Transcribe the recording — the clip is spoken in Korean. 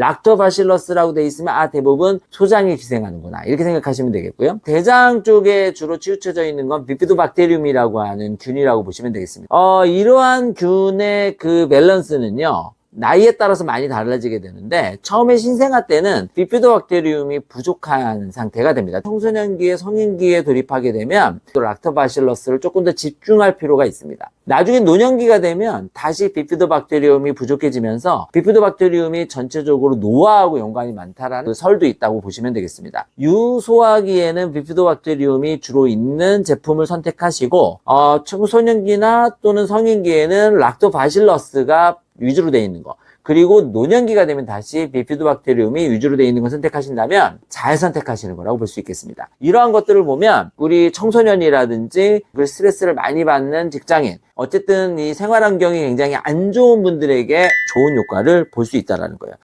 락토바실러스라고 돼 있으면 아 대부분 소장이 기생하는구나 이렇게 생각하시면 되겠고요. 대장 쪽에 주로 치우쳐져 있는 건 비피도박테리움이라고 하는 균이라고 보시면 되겠습니다. 어, 이러한 균의 그 밸런스는요. 나이에 따라서 많이 달라지게 되는데 처음에 신생아 때는 비피도박테리움이 부족한 상태가 됩니다. 청소년기에 성인기에 돌입하게 되면 또 락토바실러스를 조금 더 집중할 필요가 있습니다. 나중에 노년기가 되면 다시 비피도박테리움이 부족해지면서 비피도박테리움이 전체적으로 노화하고 연관이 많다라는 그 설도 있다고 보시면 되겠습니다. 유소화기에는 비피도박테리움이 주로 있는 제품을 선택하시고 어, 청소년기나 또는 성인기에는 락토바실러스가 위주로 되어 있는 거. 그리고 노년기가 되면 다시 비피도박테리움이 위주로 되어 있는 걸 선택하신다면 잘 선택하시는 거라고 볼 수 있겠습니다. 이러한 것들을 보면 우리 청소년이라든지 그 스트레스를 많이 받는 직장인 어쨌든 이 생활 환경이 굉장히 안 좋은 분들에게 좋은 효과를 볼 수 있다는 거예요.